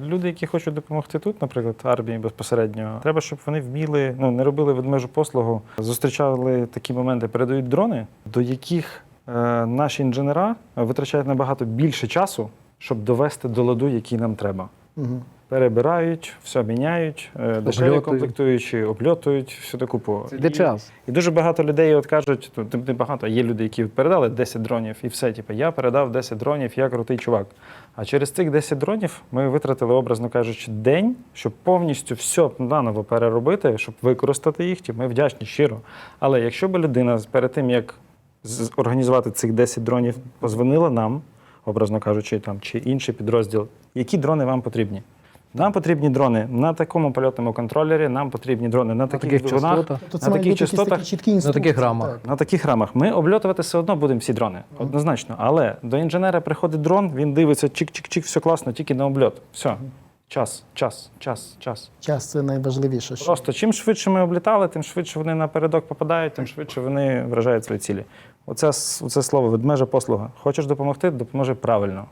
Люди, які хочуть допомогти тут, наприклад, армії безпосередньо, треба, щоб вони вміли, ну не робили ведмежу послугу, зустрічали такі моменти, передають дрони, до яких е, наші інженера витрачають набагато більше часу, щоб довести до ладу, який нам треба. Угу. Перебирають, все міняють, е, дешеві комплектуючі, обльотують, всю таку купу. Це І- час. І дуже багато людей от кажуть, ну, не багато, а є люди, які передали 10 дронів, і все, типу, я передав 10 дронів, я крутий чувак. А через цих 10 дронів ми витратили, образно кажучи, день, щоб повністю все наново переробити, щоб використати їх. Типу, ми вдячні щиро. Але якщо б людина перед тим, як організувати цих 10 дронів, позвонила нам, образно кажучи, там, чи інший підрозділ, які дрони вам потрібні? Нам потрібні дрони на такому польотному контролері, нам потрібні дрони на таких, таких двигунах. Тобто на таких частотах. такі чіткі таких рамах. так. На таких рамах ми обльотувати все одно будемо всі дрони, однозначно. Але до інженера приходить дрон, він дивиться, чик-чик-чик, все класно, тільки на обльот. Все. Час, час, час, час. Час це найважливіше. що- Просто чим швидше ми облітали, тим швидше вони напередок попадають, тим швидше вони вражають свої цілі. Оце, оце слово ведмежа послуга. Хочеш допомогти, допоможи правильно.